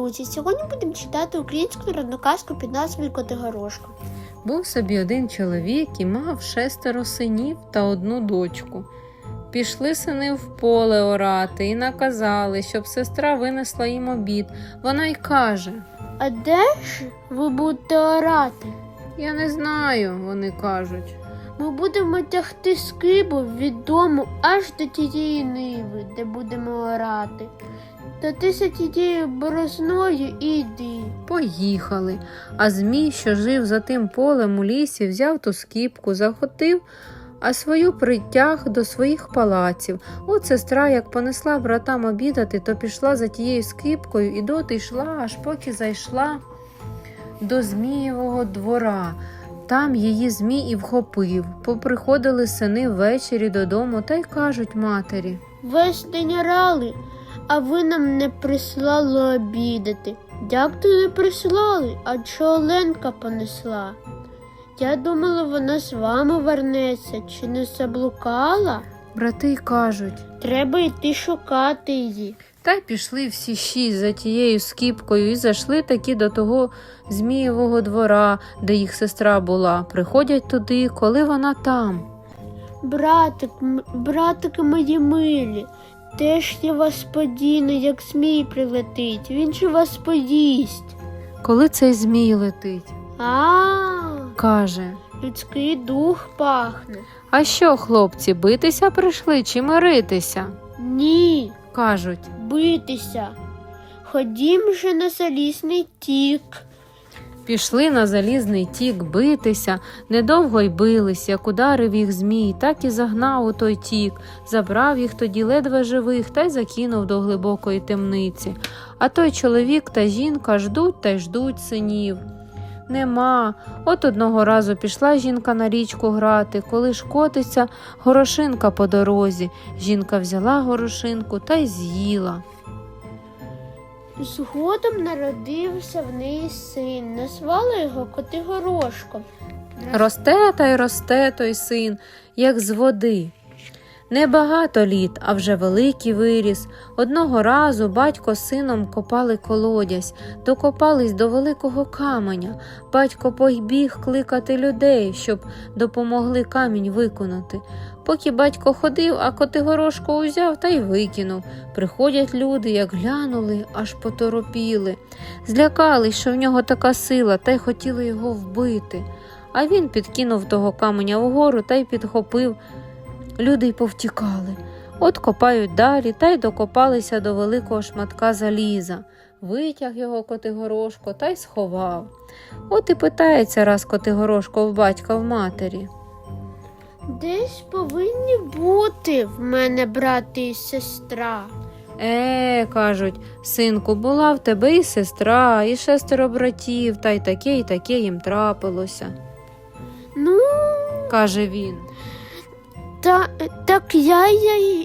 друзі! Сьогодні будемо читати українську народну казку під назвою Котигорошко. Був собі один чоловік і мав шестеро синів та одну дочку. Пішли сини в поле орати і наказали, щоб сестра винесла їм обід. Вона й каже: А де ж ви будете орати? Я не знаю, вони кажуть. Ми будемо тягти скибу від дому аж до тієї ниви, де будемо орати. Та ти за тією борозною і йди. Поїхали. А Змій, що жив за тим полем у лісі, взяв ту скіпку, захотив, а свою притяг до своїх палаців. От сестра, як понесла братам обідати, то пішла за тією скипкою і доти йшла, аж поки зайшла до Змієвого двора. Там її Змій і вхопив. Поприходили сини ввечері додому та й кажуть матері. Весь день орали, а ви нам не прислали обідати. Як то не прислали, адже Оленка понесла. Я думала, вона з вами вернеться, чи не заблукала? Брати кажуть. Треба йти шукати її. Та й пішли всі шість за тією скіпкою і зайшли таки до того Змієвого двора, де їх сестра була. Приходять туди, коли вона там. Братик, м- братики мої милі, теж я вас подіну, як змій прилетить, він же вас поїсть. Коли цей Змій летить, А, каже. людський дух пахне. А що, хлопці, битися прийшли чи миритися? Ні, Кажуть. битися. Ходім же на залізний тік. Пішли на залізний тік битися, недовго й бились, як ударив їх змій, так і загнав у той тік, забрав їх тоді ледве живих та й закинув до глибокої темниці. А той чоловік та жінка ждуть та й ждуть синів. Нема. От одного разу пішла жінка на річку грати, коли ж котиться горошинка по дорозі. Жінка взяла горошинку та й з'їла. Згодом народився в неї син, назвали його Котигорошком. Росте та й росте той син, як з води. Небагато літ, а вже великий виріс. Одного разу батько з сином копали колодязь, докопались до великого каменя. Батько побіг кликати людей, щоб допомогли камінь виконати. Поки батько ходив, а Котигорошко узяв та й викинув. Приходять люди, як глянули, аж поторопіли. Злякались, що в нього така сила, та й хотіли його вбити. А він підкинув того каменя вгору та й підхопив. Люди й повтікали. От копають далі та й докопалися до великого шматка заліза. Витяг його Котигорошко та й сховав. От і питається раз Котигорошко в батька в матері. Десь повинні бути в мене брати і сестра. Е, кажуть, синку, була в тебе і сестра, і шестеро братів, та й таке, і таке їм трапилося, Ну, каже він. та, так я, я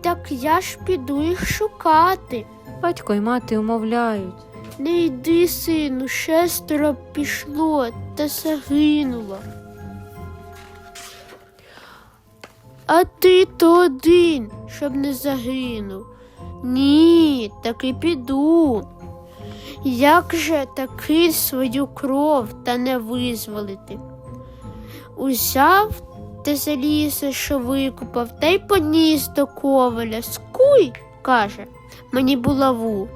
так я ж піду їх шукати. Батько й мати умовляють. Не йди, сину, шестеро пішло та загинуло. А ти то один, щоб не загинув. Ні, таки піду. Як же таки свою кров та не визволити? Узяв те залізо, що викупав, та й поніс до коваля. Скуй, каже, мені булаву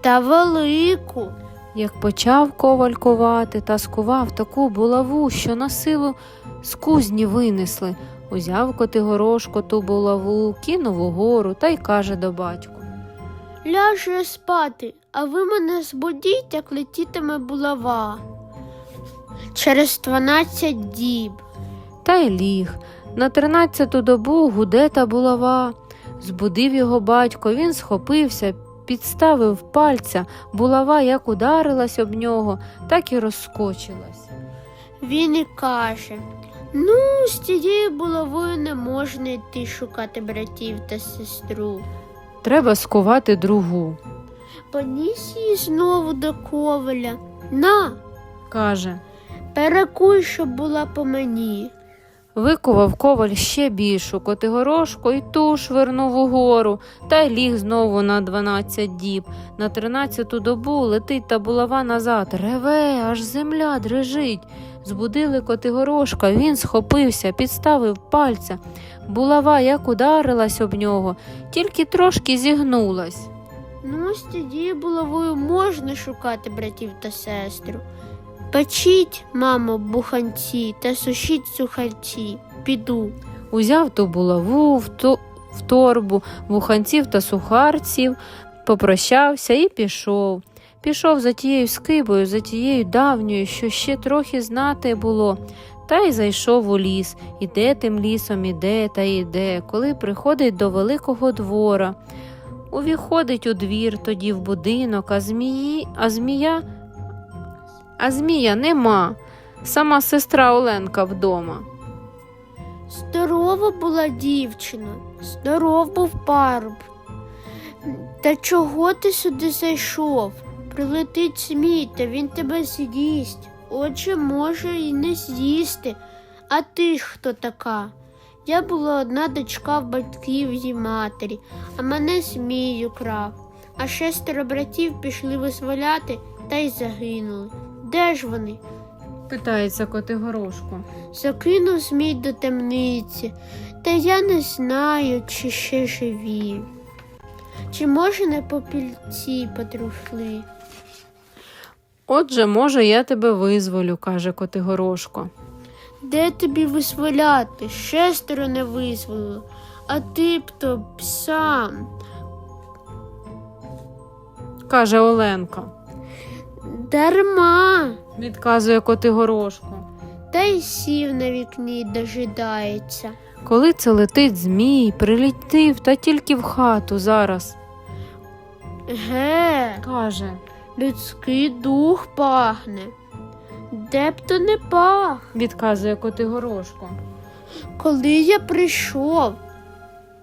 та велику. Як почав коваль ковати та скував таку булаву, що на силу з кузні винесли. Узяв Котигорошко ту булаву, кинув угору та й каже до батьку. Ляже спати, а ви мене збудіть, як летітиме булава. Через дванадцять діб. Та й ліг. На тринадцяту добу гуде та булава. Збудив його батько, він схопився, підставив пальця, булава як ударилась об нього, так і розскочилась. Він і каже: Ну, з цією булавою не можна йти шукати братів та сестру. Треба скувати другу, Поніс її знову до коваля. На, каже. перекуй, щоб була по мені. Викував коваль ще більшу котигорошку і ту швирнув угору, та й ліг знову на дванадцять діб. На тринадцяту добу летить та булава назад, реве, аж земля дрижить. Збудили котигорошка, він схопився, підставив пальця. Булава як ударилась об нього, тільки трошки зігнулась. Ну, ось тоді булавою можна шукати братів та сестру. Печіть, мамо, буханці та сушіть сухарці. Піду. Узяв ту булаву в, ту, в торбу вуханців та сухарців, попрощався і пішов. Пішов за тією скибою, за тією давньою, що ще трохи знати було, та й зайшов у ліс. Іде тим лісом, іде та йде, коли приходить до великого двора. Увіходить у двір, тоді в будинок, а змії, а змія, а змія нема. Сама сестра Оленка вдома. Здорова була дівчина, здоров був паруб. Та чого ти сюди зайшов? Прилетить змій, та він тебе з'їсть. Отже, може і не з'їсти. А ти ж хто така? Я була одна дочка в батьків і матері, а мене змій украв. А шестеро братів пішли визволяти та й загинули. Де ж вони? Питається Котигорошко. Закинув змій до темниці, та я не знаю, чи ще живі. Чи може на попільці потрушли? Отже, може, я тебе визволю, каже Котигорошко. Де тобі визволяти? Шестеро не визволило, а ти б то б сам. каже Оленка. Дарма. Відказує Котигорошко. Та й сів на вікні й дожидається. Коли це летить змій, прилетів та тільки в хату зараз. Ге, Каже, людський дух пахне. Де б то не пах. відказує Котигорошко. Коли я прийшов,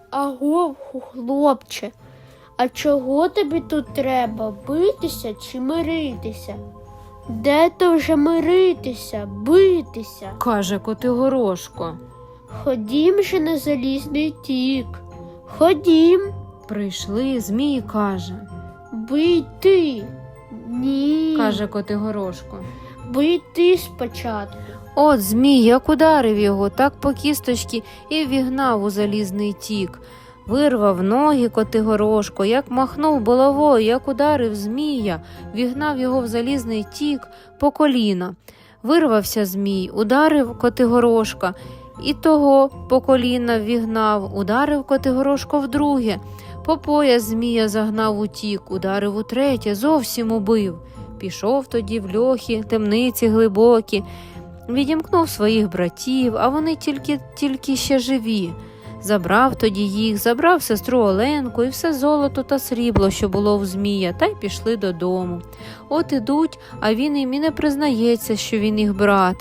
аго, хлопче, а чого тобі тут треба? Битися чи миритися? Де то вже миритися, битися? Каже Котигорошко. Ходім же на залізний тік. Ходім, Прийшли, змій каже, бий ти. Ні, каже Котигорошко. бий ти спочатку. От змій, як ударив його, так по кісточці і вігнав у залізний тік. Вирвав ноги Котигорошко, як махнув головою, як ударив змія, вігнав його в залізний тік по коліна. Вирвався змій, ударив Котигорошка, і того по коліна вігнав, ударив Котигорошко вдруге. По пояс змія загнав у тік, ударив утретє, зовсім убив. Пішов тоді в льохи, темниці глибокі, відімкнув своїх братів, а вони тільки, тільки ще живі. Забрав тоді їх, забрав сестру Оленку і все золото та срібло, що було в Змія, та й пішли додому. От ідуть, а він їм і не признається, що він їх брат.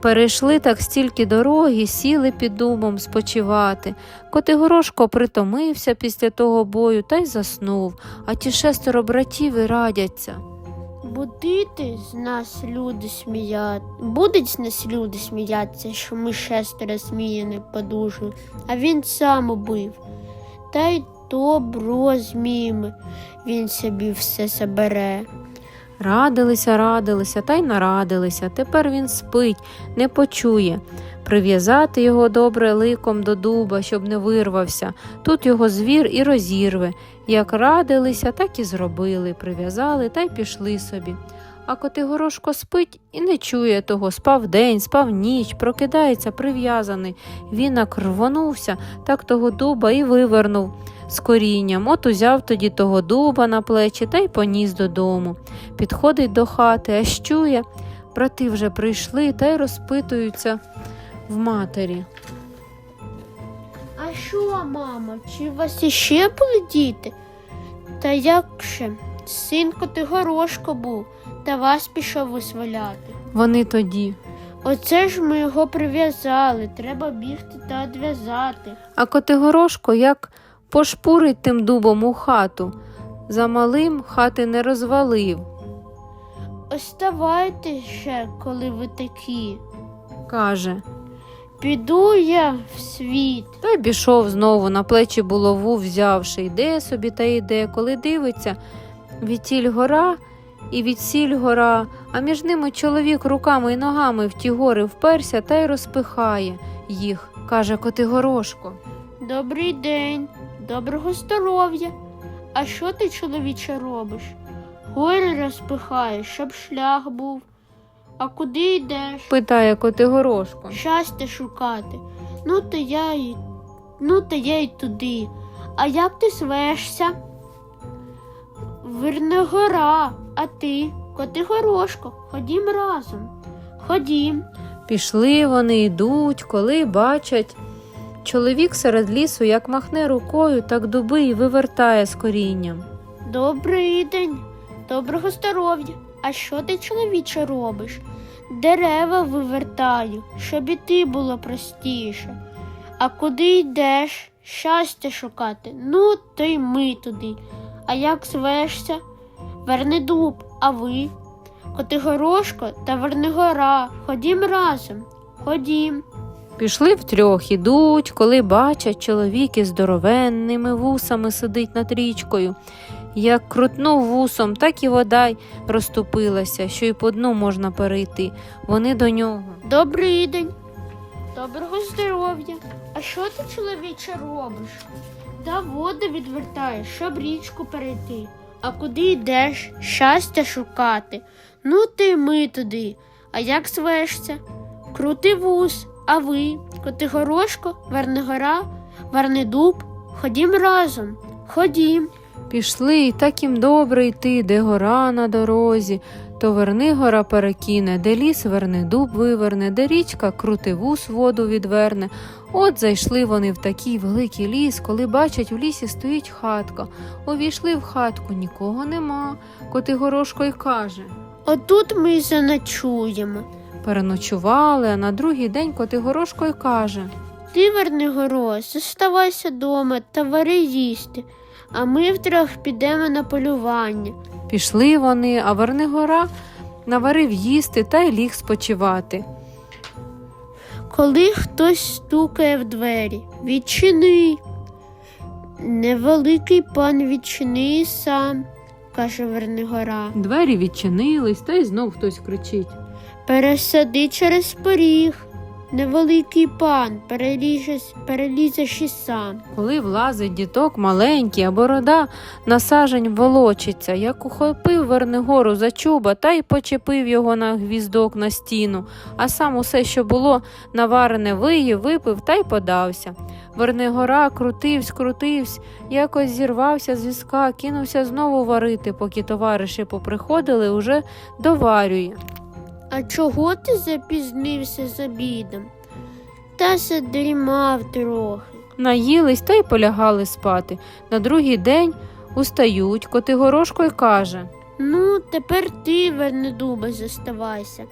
Перейшли так стільки дороги, сіли під думом спочивати. Котигорошко притомився після того бою та й заснув, а ті шестеро братів і радяться. Будити з нас люди сміяти. Будуть з нас люди сміятися, що ми шестеро сміяни не подужили, а він сам убив. Та й добро зміями він собі все забере. Радилися, радилися та й нарадилися. Тепер він спить, не почує. Прив'язати його добре ликом до дуба, щоб не вирвався. Тут його звір і розірве. Як радилися, так і зробили. Прив'язали та й пішли собі. А Котигорошко спить і не чує того. Спав день, спав ніч, прокидається прив'язаний. Він як рвонувся, так того дуба і вивернув з корінням. От узяв тоді того дуба на плечі та й поніс додому. Підходить до хати, аж чує. Брати вже прийшли та й розпитуються в матері. А що, мамо, чи у вас іще були діти? Та як же? Син Котигорошко був, та вас пішов визволяти. Вони тоді. Оце ж ми його прив'язали, треба бігти та одв'язати. А Котигорошко як пошпурить тим дубом у хату. За малим хати не розвалив. Оставайте ще, коли ви такі. Каже, піду я в світ. Та й пішов знову на плечі булаву, взявши, йде собі та йде, коли дивиться, відтіль гора і відсіль гора, а між ними чоловік руками і ногами в ті гори вперся та й розпихає їх, каже Котигорошко. Добрий день, доброго здоров'я. А що ти, чоловіче, робиш? Гори розпихаєш, щоб шлях був. А куди йдеш? Питає Котигорошко. Щастя шукати. Ну, то я й ну, то я й туди. А як ти звешся? Верногора, а ти, Котигорошко, ходім разом. Ходім. Пішли вони йдуть, коли бачать. Чоловік серед лісу як махне рукою, так дуби й вивертає з корінням. Добрий день, доброго здоров'я. А що ти, чоловіче, робиш? Дерева вивертаю, щоб іти було простіше. А куди йдеш? Щастя шукати. Ну, то й ми туди. А як звешся? Вернедуб, а ви? Котигорошко та Вернигора. Ходім разом. Ходім. Пішли втрьох, ідуть, коли бачать, чоловік із здоровенними вусами сидить над річкою. Як крутнув вусом, так і вода й розтопилася, що й по дну можна перейти. Вони до нього. Добрий день. Доброго здоров'я. А що ти, чоловіче, робиш? Та воду відвертаєш, щоб річку перейти. А куди йдеш? Щастя шукати. Ну ти ми туди. А як звешся? Крутий вуз, а ви, Котигорошко, Вернигора, Вернедуб. Ходім разом. Ходім. Пішли, так їм добре йти, де гора на дорозі, то верни гора перекине, де ліс верни дуб виверне, де річка крути вус воду відверне. От зайшли вони в такий великий ліс, коли бачать, у лісі стоїть хатка. Увійшли в хатку, нікого нема. Котигорошко й каже. Отут ми й заночуємо. Переночували, а на другий день Котигорошко й каже. Ти, Вернигоро, зоставайся дома та вари їсти, а ми втрьох підемо на полювання. Пішли вони, а Вернигора наварив їсти та й ліг спочивати. Коли хтось стукає в двері, відчини. Невеликий пан відчини сам, каже Вернигора. Двері відчинились, та й знов хтось кричить. Пересади через поріг. Невеликий пан перелізе, перелізеш і сам. Коли влазить діток маленький, а борода на сажень волочиться, як ухопив Вернигору за чуба та й почепив його на гвіздок на стіну, а сам усе, що було наварене, виїв, випив та й подався. Вернигора крутивсь, крутивсь, якось зірвався з візка, кинувся знову варити, поки товариші поприходили, уже доварює. А чого ти запізнився з обідом? Та задрімав трохи. Наїлись та й полягали спати. На другий день устають, Котигорошко й каже. Ну, тепер ти, Вернедуба, зоставайся.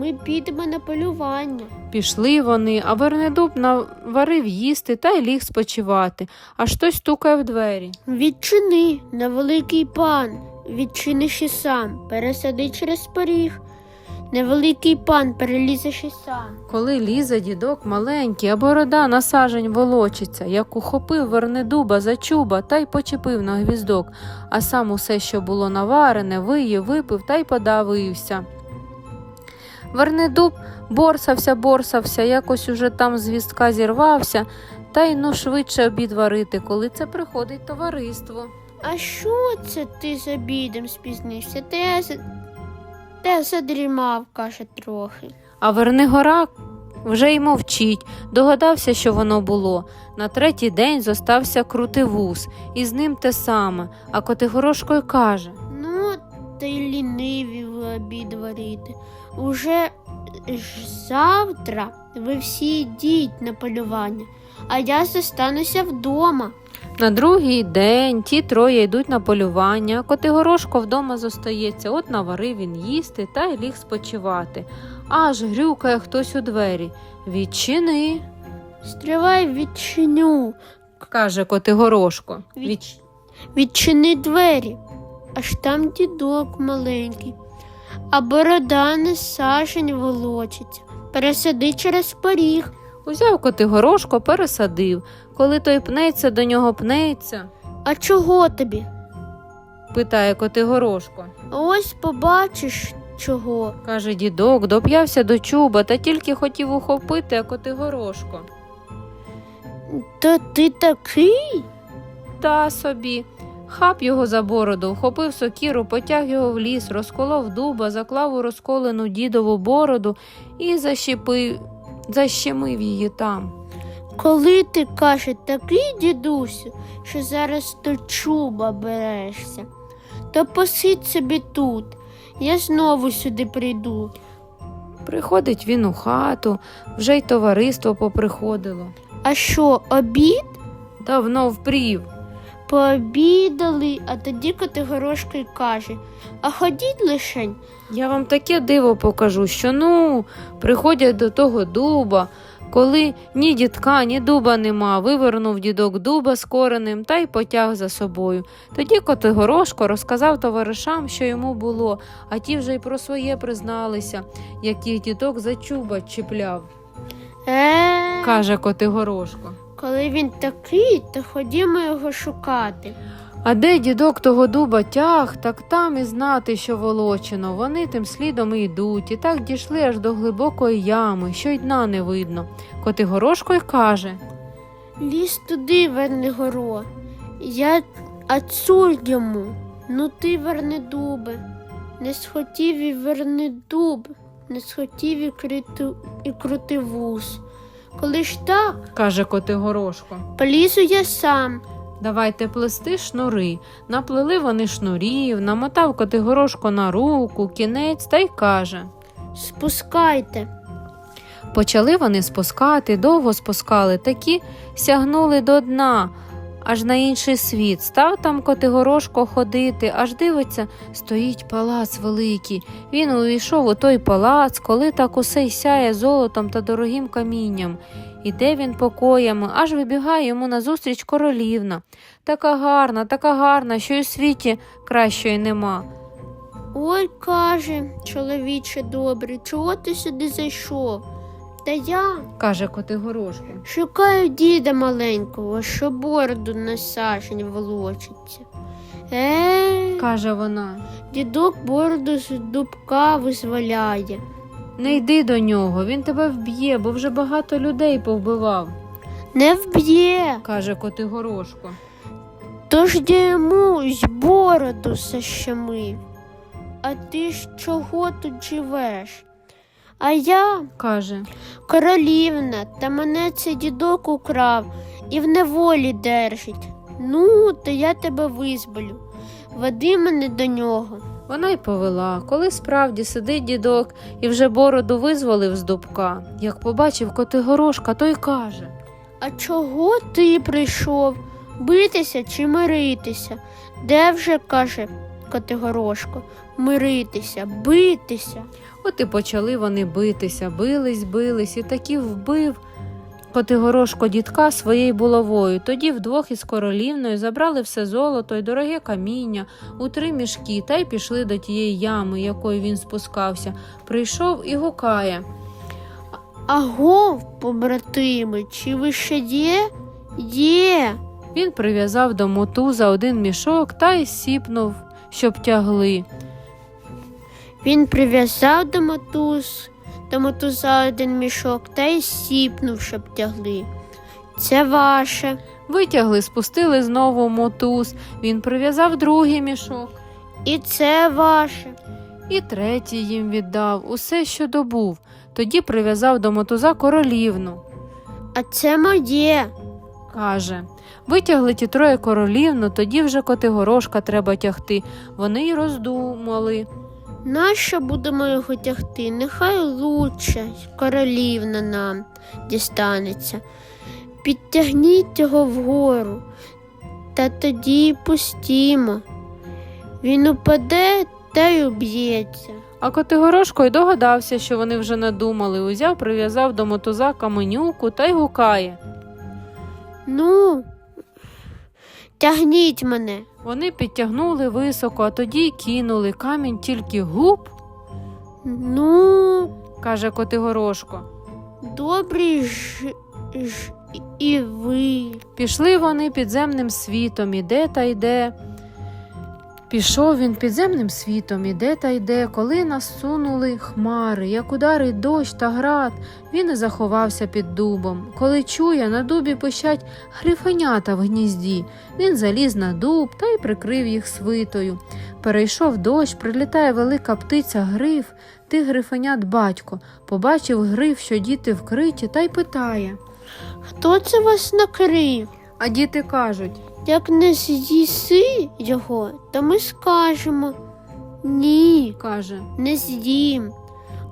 Ми підемо на полювання. Пішли вони, а Вернедуб наварив їсти та й ліг спочивати, аж хтось стукає в двері. Відчини, на великий пан, відчиниш і сам, пересади через поріг. Невеликий пан перелізеш і сам. Коли лізе дідок маленький, а борода на сажень волочиться, як ухопив Вернедуба за чуба та й почепив на гвіздок, а сам усе, що було наварене, виїв, випив та й подавився. Вернедуб борсався, борсався, якось уже там з гвіздка зірвався, та й ну швидше обід варити, коли це приходить товариство. А що це ти з обідом спізнився? За- та задрімав, каже трохи. А Вернигора вже й мовчить, догадався, що воно було. На третій день зостався крутий вуз, і з ним те саме, а Котигорошко й каже. Ну, й ліниві ви обід варити. Уже ж завтра ви всі йдіть на полювання, а я зостануся вдома. На другий день ті троє йдуть на полювання, Котигорошко вдома зостається, от наварив він їсти та й ліг спочивати. Аж грюкає хтось у двері. Відчини, Стривай, відчиню, каже Котигорошко. Відч- відчини двері, аж там дідок маленький, а борода не сажень волочиться. Пересади через поріг. Узяв Котигорошко, пересадив. Коли той пнеться, до нього пнеться, А чого тобі? питає Котигорошко. А Ось побачиш чого. Каже дідок, доп'явся до чуба та тільки хотів ухопити, а Котигорошко. Та ти такий? Та собі. Хап його за бороду, вхопив сокіру, потяг його в ліс, розколов дуба, заклав у розколену дідову бороду і защепив, защемив її там. Коли ти каже такий дідусю, що зараз до чуба берешся, то посидь собі тут. Я знову сюди прийду. Приходить він у хату, вже й товариство поприходило. А що, обід? Давно впрів. Пообідали, а тоді Котигорошко й каже, а ходіть лишень. Я вам таке диво покажу, що ну, приходять до того дуба, коли ні дідка, ні дуба нема, вивернув дідок дуба з коренем та й потяг за собою. Тоді Котигорошко розказав товаришам, що йому було, а ті вже й про своє призналися, як їх дідок за чуба чіпляв, Е, каже Котигорошко. коли він такий, то ходімо його шукати. А де дідок того дуба тяг, так там і знати, що волочено. Вони тим слідом і йдуть, і так дійшли аж до глибокої ями, що й дна не видно. Котигорошко й каже Лізь туди, Вернигоро. Я ацуль йому. Ну ти верни дуби. Не схотів і верни дуб, не схотів і, крити, і крути вуз. Коли ж так, каже Котигорошко. полізу я сам. Давайте плести шнури. Наплели вони шнурів, намотав Котигорошко на руку, кінець та й каже. Спускайте. Почали вони спускати, довго спускали, такі сягнули до дна, аж на інший світ. Став там Котигорошко ходити, аж дивиться, стоїть палац великий. Він увійшов у той палац, коли так усе й сяє золотом та дорогим камінням. Іде він покоями, аж вибігає йому назустріч королівна. Така гарна, така гарна, що й у світі кращої нема. Ой, каже, чоловіче добрий, чого ти сюди зайшов? Та я каже Котигорошко. шукаю діда маленького, що бороду на сажень волочиться. Е, каже вона. дідок бороду з дубка визволяє. Не йди до нього, він тебе вб'є, бо вже багато людей повбивав, Не вб'є, каже Котигорошко. тож й бороду защемив. А ти ж чого тут живеш? А я каже, королівна, та мене цей дідок украв і в неволі держить. Ну, то я тебе визволю. Веди мене до нього. вона й повела. Коли справді сидить дідок і вже бороду визволив з дубка. Як побачив Котигорошка, той каже. А чого ти прийшов? Битися чи миритися? Де вже, каже Котигорошко, миритися, битися. От і почали вони битися, бились, бились, і таки вбив Котигорошко дідка своєю булавою. Тоді вдвох із королівною забрали все золото й дороге каміння у три мішки та й пішли до тієї ями, якою він спускався. Прийшов і гукає. Агов, побратими, чи ви ще є? Є. Він прив'язав до мотуза один мішок та й сіпнув, щоб тягли. Він прив'язав до мотуз, до мотуза один мішок та й сіпнув, щоб тягли. Це ваше. Витягли, спустили знову мотуз. Він прив'язав другий мішок. І це ваше. І третій їм віддав усе, що добув. Тоді прив'язав до мотуза королівну. А це моє. Каже, витягли ті троє королівну, тоді вже Котигорошка треба тягти. Вони й роздумали. Нащо будемо його тягти? Нехай лучше королівна нам дістанеться. Підтягніть його вгору, та тоді пустімо. Він упаде та й уб'ється. А Котигорошко й догадався, що вони вже надумали. Узяв, прив'язав до мотуза каменюку та й гукає. Ну, тягніть мене. Вони підтягнули високо, а тоді кинули камінь тільки гуп, Ну, каже Котигорошко. добрі ж, ж і ви. Пішли вони підземним світом, іде та йде. Пішов він підземним світом, іде та йде, коли насунули хмари, як ударить дощ та град, він і заховався під дубом. Коли чує, на дубі пищать грифенята в гнізді, він заліз на дуб та й прикрив їх свитою. Перейшов дощ, прилітає велика птиця гриф, тих грифенят батько, побачив гриф, що діти вкриті, та й питає. Хто це вас накрив? А діти кажуть. Як не з'їси його, то ми скажемо ні, каже, не з'їм.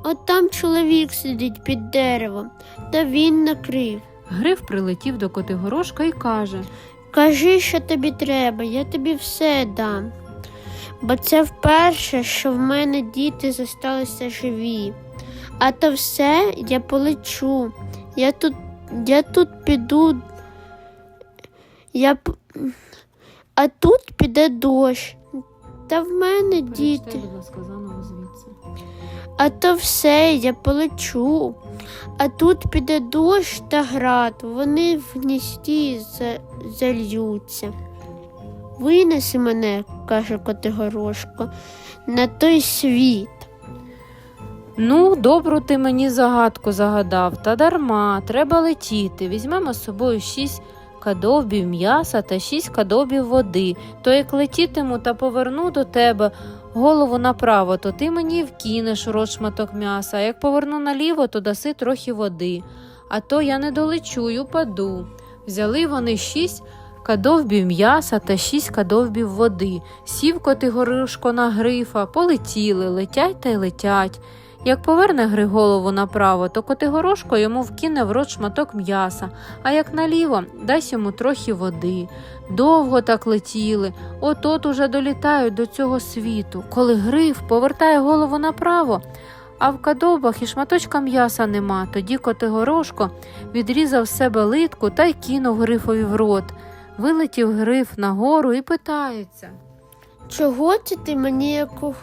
От там чоловік сидить під деревом, та він накрив. Гриф прилетів до Котигорошка і каже Кажи, що тобі треба, я тобі все дам. Бо це вперше, що в мене діти зосталися живі. А то все я полечу. Я тут, я тут піду. Я... А тут піде дощ. Та в мене діти. будь ласка, заново звідси. А то все, я полечу. А тут піде дощ та град, вони в гністі за... зальються. Винеси мене, каже Котигорошко, на той світ. Ну, добру ти мені загадку загадав, та дарма, треба летіти. Візьмемо з собою шість кадовбів м'яса та шість кадовбів води. То як летітиму та поверну до тебе голову направо, то ти мені вкинеш рот шматок м'яса, а як поверну наліво, то даси трохи води. А то я не долечу й упаду. Взяли вони шість кадовбів м'яса та шість кадовбів води. Сів Котигорошко на грифа, полетіли, летять та й летять. Як поверне гри голову направо, то Котигорошко йому вкине в рот шматок м'яса, а як наліво дасть йому трохи води. Довго так летіли, от-от уже долітають до цього світу, коли гриф повертає голову направо, а в кадобах і шматочка м'яса нема. Тоді Котигорошко відрізав себе литку та й кинув грифові в рот. Вилетів гриф нагору і питається. Чого ти мені яку...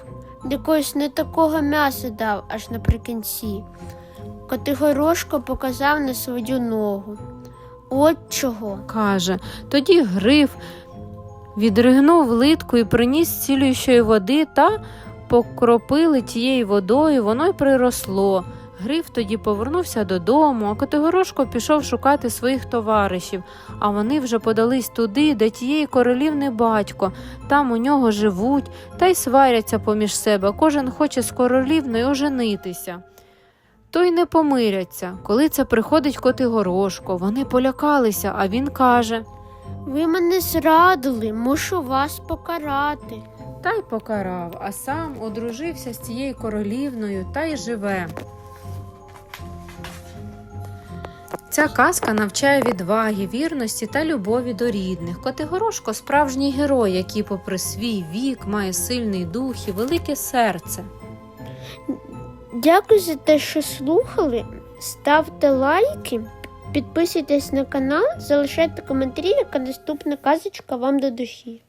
якогось не такого м'яса дав аж наприкінці? Котигорошко показав на свою ногу. От чого. каже. Тоді гриф відригнув литку і приніс цілющої води та покропили тією водою, воно й приросло. Гриф тоді повернувся додому, а Котигорошко пішов шукати своїх товаришів, а вони вже подались туди, де тієї королівни батько. Там у нього живуть та й сваряться поміж себе. Кожен хоче з королівною оженитися. То й не помиряться. Коли це приходить Котигорошко, вони полякалися, а він каже Ви мене зрадили, мушу вас покарати. та й покарав, а сам одружився з цією королівною та й живе. Ця казка навчає відваги, вірності та любові до рідних. Котигорошко справжній герой, який, попри свій вік, має сильний дух і велике серце. Дякую за те, що слухали. Ставте лайки, підписуйтесь на канал, залишайте коментарі, яка наступна казочка вам до душі.